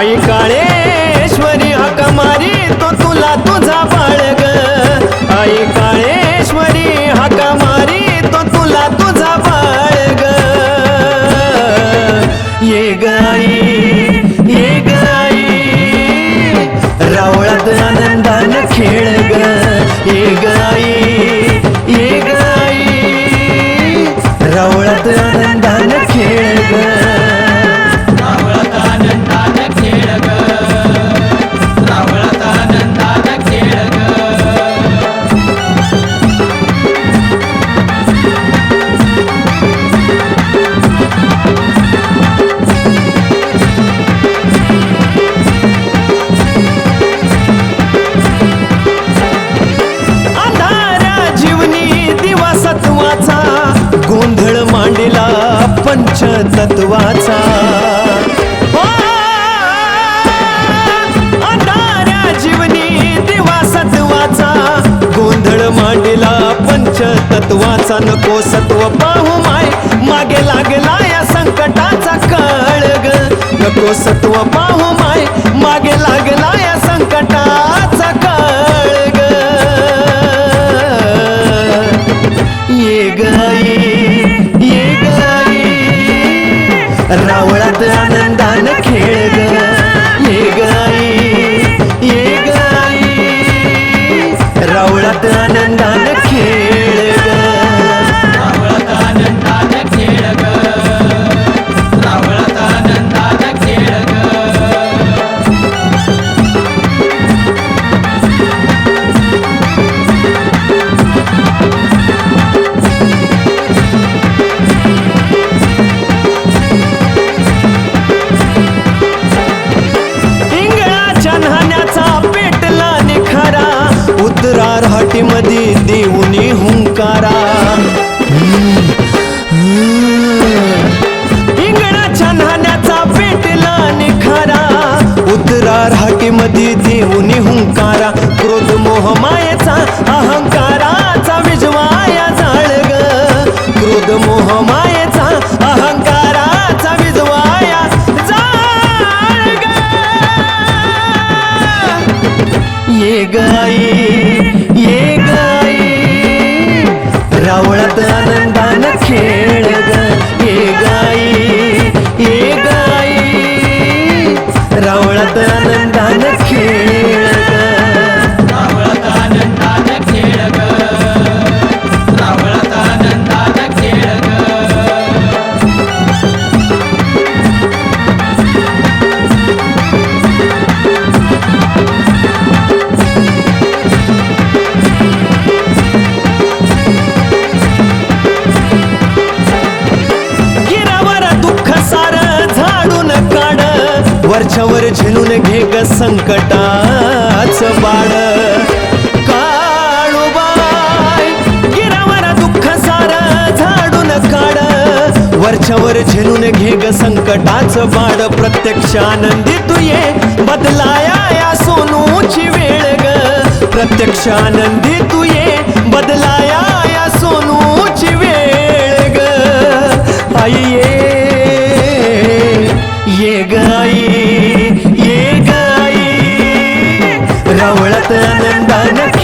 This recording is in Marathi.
आई काळेश्वरी हक मारी तो तुला तुझा बाळग. आई काळेश्वरी हक मारी तो तुला तुझा बाळग. ये गाई पंचतत्वाचा ओ, हो, जीवनी दिवा सत्वाचा. गोंधळ मांडला पंचतत्वाचा. नको सत्व पाहू माय मागे लागला या संकटाचा कळग. नको सत्व पाहू माय मागे लागला या संकटा रावळात आनंद देऊनी हुंकारा. इंगणाच्या नाण्याचा पेटला निखारा. उतरार हाटीमध्ये देऊनी हुंकारा. क्रोध मोह मायेचा अहंकाराचा विजवाया जाळग. क्रोध मोह मायेचा अहंकाराचा विजवाया जाळग. ये गाई रावळात आनंदान खेळ ग. ये गाई ये गाई. रावळत आनंदान खेळ वरच्यावर झेलून घे ग संकटाच बाळ. काळूबाई गिरावर दुःख सार झाडून काढ. वरच्यावर झेलून घे ग संकटाच बाळ. प्रत्यक्ष आनंदी तू ये बदलाया या सोनूची वेळ ग. प्रत्यक्ष आनंदी तू ये बदलाया Hayatının dönüp